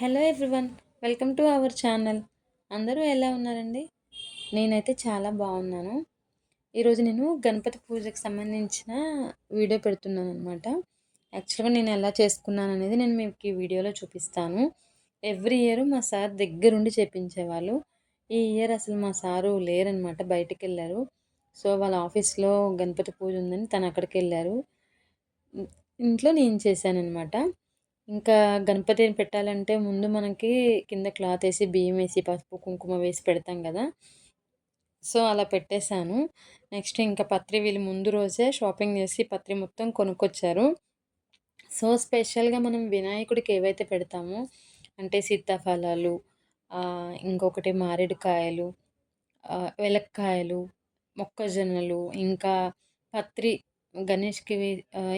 Hello everyone welcome to our channel. అందరూ ఎలా ఉన్నారండి? నేనైతే చాలా బాగున్నాను. ఈరోజు నేను గణపతి పూజకి సంబంధించిన వీడియో పెడుతున్నాను అనమాట యాక్చువల్గా నేను ఎలా చేసుకున్నాను అనేది నేను మీకు ఈ వీడియోలో చూపిస్తాను. ఎవ్రీ ఇయర్ మా సార్ దగ్గరుండి చేపించేవాళ్ళు. ఈ ఇయర్ అసలు మా సారు లేరనమాట బయటికి వెళ్ళారు సో వాళ్ళ ఆఫీస్లో గణపతి పూజ ఉందని తను అక్కడికి వెళ్ళారు ఇంట్లో నేను చేశానమాట ఇంకా గణపతిని పెట్టాలంటే ముందు మనకి కింద క్లాత్ వేసి బియ్యం వేసి పసుపు కుంకుమ వేసి పెడతాం కదా. సో అలా పెట్టేశాను. నెక్స్ట్ ఇంకా పత్రి వీళ్ళు ముందు రోజే షాపింగ్ చేసి పత్రి మొత్తం కొనుక్కొచ్చారు. సో స్పెషల్గా మనం వినాయకుడికి ఏవైతే పెడతామో అంటే సీతాఫలాలు ఇంకొకటి మారేడుకాయలు వెలక్కాయలు మొక్కజొన్నలు ఇంకా పత్రి గణేష్కి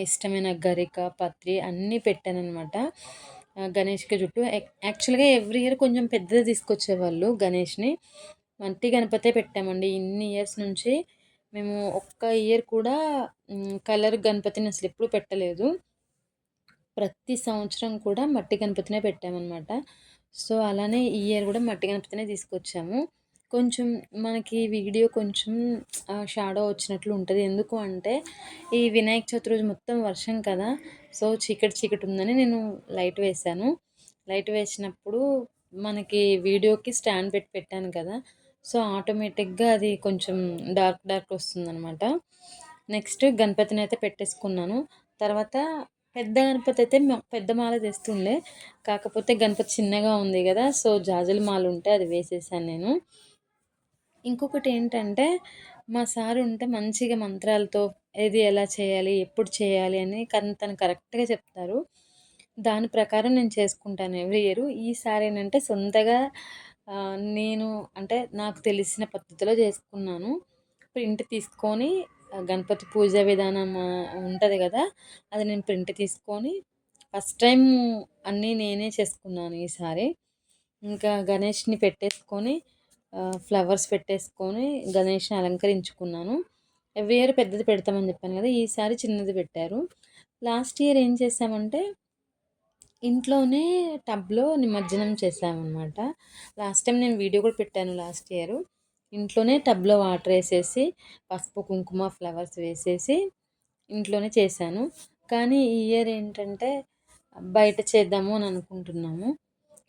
ఇష్టమైన గరిక పత్రి అన్నీ పెట్టాననమాట గణేష్కి జుట్టు. యాక్చువల్గా ఎవ్రీ ఇయర్ కొంచెం పెద్దది తీసుకొచ్చేవాళ్ళు గణేష్ని. మట్టి గణపతే పెట్టామండి. ఇన్ని ఇయర్స్ నుంచి మేము ఒక్క ఇయర్ కూడా కలర్ గణపతిని అసలు ఎప్పుడు పెట్టలేదు. ప్రతి సంవత్సరం కూడా మట్టి గణపతినే పెట్టామన్నమాట. సో అలానే ఈ ఇయర్ కూడా మట్టి గణపతినే తీసుకొచ్చాము. కొంచెం మనకి వీడియో కొంచెం షాడో వచ్చినట్లు ఉంటుంది. ఎందుకు అంటే ఈ వినాయక చవితి రోజు మొత్తం వర్షం కదా. సో చీకటి చీకటి ఉందని నేను లైట్ వేశాను. లైట్ వేసినప్పుడు మనకి వీడియోకి స్టాండ్ పెట్టి పెట్టాను కదా. సో ఆటోమేటిక్గా అది కొంచెం డార్క్ డార్క్ వస్తుందనమాట నెక్స్ట్ గణపతిని అయితే పెట్టేసుకున్నాను. తర్వాత పెద్ద గణపతి అయితే పెద్ద మాల తెస్తుండే. కాకపోతే గణపతి చిన్నగా ఉంది కదా. సో జాజుల మాల ఉంటే అది వేసేసాను నేను. ఇంకొకటి ఏంటంటే మా సార్ ఉంటే మంచిగా మంత్రాలతో ఏది ఎలా చేయాలి ఎప్పుడు చేయాలి అని తను కరెక్ట్గా చెప్తారు. దాని ప్రకారం నేను చేసుకుంటాను ఎవ్రీ ఇయర్. ఈసారి ఏంటంటే సొంతగా నేను అంటే నాకు తెలిసిన పద్ధతిలో చేసుకున్నాను. ప్రింట్ తీసుకొని గణపతి పూజ విధానం ఉంటుంది కదా అది నేను ప్రింట్ తీసుకొని ఫస్ట్ టైం అన్నీ నేనే చేసుకున్నాను ఈసారి ఇంకా గణేష్ని పెట్టేసుకొని ఫ్లవర్స్ పెట్టేసుకొని గణేష్ని అలంకరించుకున్నాను. ఎవ్రీ ఇయర్ పెద్దది పెడతామని చెప్పాను కదా ఈసారి చిన్నది పెట్టారు. లాస్ట్ ఇయర్ ఏం చేసామంటే ఇంట్లోనే టబ్లో నిమజ్జనం చేసామన్నమాట. లాస్ట్ టైం నేను వీడియో కూడా పెట్టాను లాస్ట్ ఇయర్. ఇంట్లోనే టబ్లో వాటర్ వేసేసి పసుపు కుంకుమ ఫ్లవర్స్ వేసేసి ఇంట్లోనే చేశాను. కానీ ఈ ఇయర్ ఏంటంటే బయట చేద్దాము అని అనుకుంటున్నాము.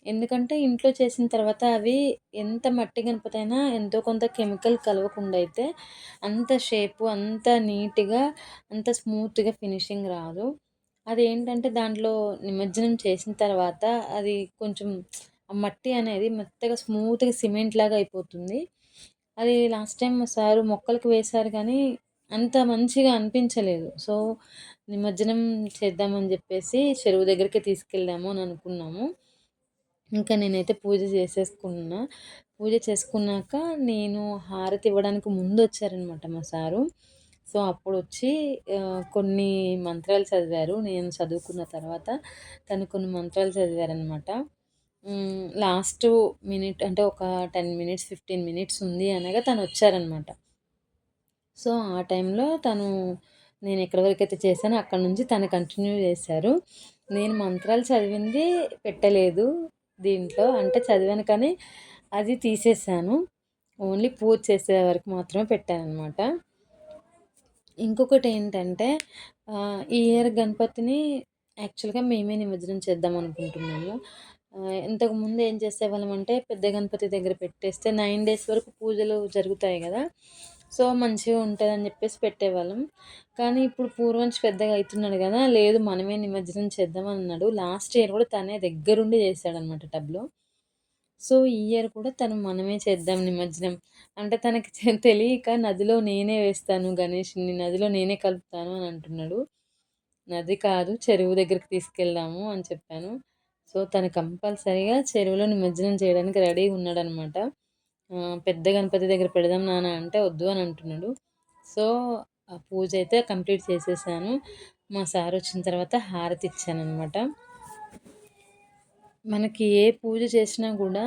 ఎందుకంటే ఇంట్లో చేసిన తర్వాత అవి ఎంత మట్టి గణపతి అయినా ఎంతో కొంత కెమికల్ కలవకుండా అయితే అంత షేపు అంత నీట్గా అంత స్మూత్గా ఫినిషింగ్ రాదు. అదేంటంటే దాంట్లో నిమజ్జనం చేసిన తర్వాత అది కొంచెం ఆ మట్టి అనేది మెత్తగా స్మూత్గా సిమెంట్ లాగా అయిపోతుంది. అది లాస్ట్ టైం సారు మొక్కలకు వేశారు కానీ అంత మంచిగా అనిపించలేదు. సో నిమజ్జనం చేద్దామని చెప్పేసి చెరువు దగ్గరికి తీసుకెళ్దాము అని అనుకున్నాము. ఇంకా నేనైతే పూజ చేసేసుకున్నా. పూజ చేసుకున్నాక నేను హారతి ఇవ్వడానికి ముందు వచ్చారనమాట మా సారు. సో అప్పుడు వచ్చి కొన్ని మంత్రాలు చదివారు. నేను చదువుకున్న తర్వాత తను కొన్ని మంత్రాలు చదివారనమాట. లాస్ట్ మినిట్ అంటే ఒక టెన్ మినిట్స్ ఫిఫ్టీన్ మినిట్స్ ఉంది అనగా తను వచ్చారనమాట. సో ఆ టైంలో తను నేను ఎక్కడి వరకు అయితే చేశానో అక్కడ నుంచి తను కంటిన్యూ చేశారు. నేను మంత్రాలు చదివింది పెట్టలేదు. దీంట్లో అంటే చదివాను కానీ అది తీసేసాను. ఓన్లీ పూజ చేసే వరకు మాత్రమే పెట్టాను అనమాట ఇంకొకటి ఏంటంటే ఈ ఇయర్ గణపతిని యాక్చువల్గా మేమే నిమజ్జనం చేద్దాం అనుకుంటున్నాము. ఇంతకుముందు ఏం చేసేవాళ్ళం అంటే పెద్ద గణపతి దగ్గర పెట్టేస్తే నైన్ డేస్ వరకు పూజలు జరుగుతాయి కదా. సో మంచిగా ఉంటుంది అని చెప్పేసి పెట్టేవాళ్ళం. కానీ ఇప్పుడు పూర్వంచి పెద్దగా అవుతున్నాడు కదా లేదు మనమే నిమజ్జనం చేద్దాం అన్నాడు లాస్ట్ ఇయర్ కూడా తనే దగ్గరుండి చేశాడనమాట టబ్లో. సో ఈ ఇయర్ కూడా తను మనమే చేద్దాం నిమజ్జనం. అంటే తనకి తెలియక నదిలో నేనే వేస్తాను గణేష్ని నదిలో నేనే కలుపుతాను అని అంటున్నాడు. నది కాదు చెరువు దగ్గరికి తీసుకెళ్దాము అని చెప్పాను. సో తను కంపల్సరీగా చెరువులో నిమజ్జనం చేయడానికి రెడీగా ఉన్నాడనమాట. పెద్ద గణపతి దగ్గర పెడదాం నాన్న అంటే వద్దు అని అంటున్నాడు. సో ఆ పూజ అయితే కంప్లీట్ చేసేసాను. మా సార్ వచ్చిన తర్వాత హారతి ఇచ్చానమాట మనకి ఏ పూజ చేసినా కూడా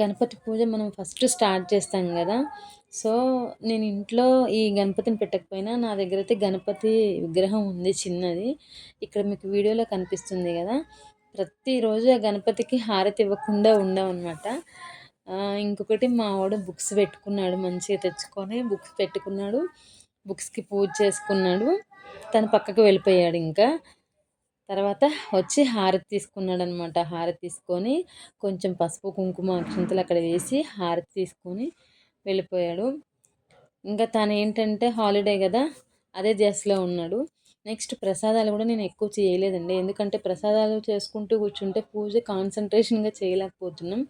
గణపతి పూజ మనం ఫస్ట్ స్టార్ట్ చేస్తాం కదా. సో నేను ఇంట్లో ఈ గణపతిని పెట్టకపోయినా నా దగ్గర అయితే గణపతి విగ్రహం ఉంది చిన్నది. ఇక్కడ మీకు వీడియోలో కనిపిస్తుంది కదా. ప్రతిరోజు ఆ గణపతికి హారతి ఇవ్వకుండా ఉండమన్నమాట ఇంకొకటి మా వాడు బుక్స్ పెట్టుకున్నాడు మంచిగా తెచ్చుకొని బుక్స్ పెట్టుకున్నాడు బుక్స్కి పూజ చేసుకున్నాడు. తను పక్కకు వెళ్ళిపోయాడు ఇంకా. తర్వాత వచ్చి హారతి తీసుకున్నాడు అనమాట హారతి తీసుకొని కొంచెం పసుపు కుంకుమ అక్షంతలు అక్కడ వేసి హారతి తీసుకొని వెళ్ళిపోయాడు. ఇంకా తను ఏంటంటే హాలిడే కదా అదే ధ్యాసలో ఉన్నాడు. నెక్స్ట్ ప్రసాదాలు కూడా నేను ఎక్కువ చేయలేదండి. ఎందుకంటే ప్రసాదాలు చేసుకుంటూ కూర్చుంటే పూజ కాన్సన్ట్రేషన్గా చేయలేకపోతున్నాం.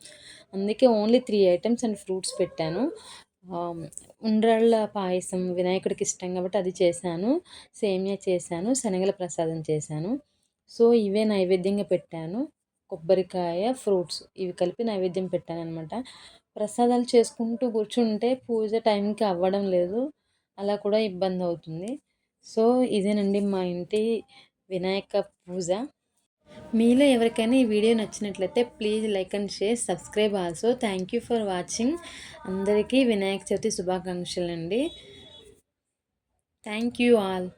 అందుకే only three items and fruits పెట్టాను. ఉండ్రాళ్ళ పాయసం వినాయకుడికి ఇష్టం కాబట్టి అది చేశాను. సేమియా చేశాను. శనగల ప్రసాదం చేశాను. సో ఇవే నైవేద్యంగా పెట్టాను. కొబ్బరికాయ ఫ్రూట్స్ ఇవి కలిపి నైవేద్యం పెట్టాను అనమాట ప్రసాదాలు చేసుకుంటూ కూర్చుంటే పూజ టైంకి అవ్వడం లేదు. అలా కూడా ఇబ్బంది అవుతుంది. సో ఇదేనండి మా ఇంటి వినాయక పూజ. మీలో ఎవరికైనా ఈ వీడియో నచ్చినట్లయితే please like and share subscribe also. Thank you for watching. అందరికీ వినాయక చవితి శుభాకాంక్షలు అండి థ్యాంక్ యూ ఆల్.